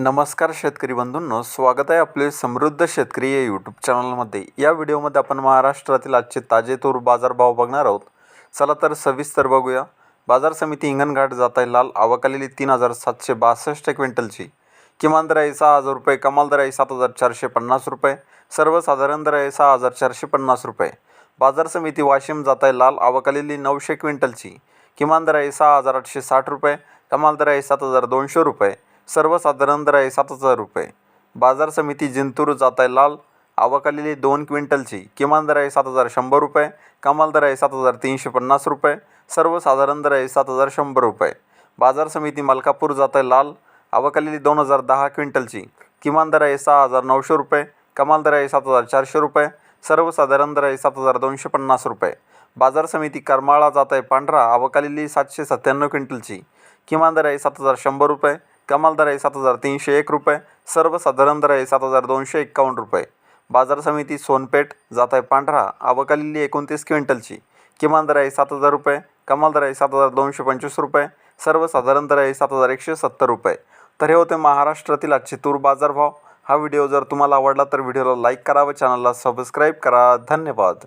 नमस्कार शेतकरी बंधूंनो स्वागत आहे आपले समृद्ध शेतकरी या यूट्यूब चॅनलमध्ये या व्हिडिओमध्ये आपण महाराष्ट्रातील आजचे ताजे तूर बाजारभाव बघणार आहोत. चला तर सविस्तर बघूया. बाजार समिती हिंगणघाट जात आहे लाल आवक आलेली तीन हजार सातशे बासष्ट क्विंटलची. किमान दर आहे सहा हजार रुपये कमाल दर आहे सात हजार चारशे पन्नास रुपये सर्वसाधारण दर आहे सहा हजार चारशे पन्नास रुपये. बाजार समिती वाशिम जात आहे लाल आवक आलेली नऊशे क्विंटलची. किमान दर आहे सहा हजार आठशे साठ रुपये कमाल दर आहे सात हजार दोनशे रुपये. सर्वसाधारण दर आहे सात हजार रुपये. बाजार समिती जिंतूर जात आहे लाल. आवकालेली दोन क्विंटलची किमान दर आहे सात हजार शंभर रुपये कमाल दर आहे सात हजार तीनशे पन्नास रुपये सर्वसाधारण दर आहे सात हजार शंभर रुपये. बाजार समिती मलकापूर जात आहे लाल. आवक दोन हजार दहा क्विंटलची किमान दर आहे सहा हजार नऊशे रुपये कमाल दर आहे सात हजार चारशे रुपये सर्वसाधारण दर आहे सात हजार दोनशे पन्नास रुपये. बाजार समिती करमाळा जात आहे पांढरा. आवकालेली सातशे सत्त्याण्णव क्विंटलची किमान दर आहे सात हजार शंभर रुपये कमाल दर आहे सात हजार तीनशे एक रुपये. सर्वसाधारण दर आहे सात हजार दोनशे एक्कावन्न रुपये. बाजार समिती सोनपेठ जात आहे पांढरा आवक एकोणतीस क्विंटलची. किमान दर आहे सात हजार रुपये कमाल दर आहे सात हजार दोनशे पंचवीस रुपये. सर्वसाधारण दर आहे सात हजार एकशे सत्तर रुपये. तर हे होते महाराष्ट्रातील आजचे तूर बाजारभाव. हा व्हिडिओ जर तुम्हाला आवडला तर व्हिडिओला लाईक करा व चॅनलला सबस्क्राईब करा. धन्यवाद.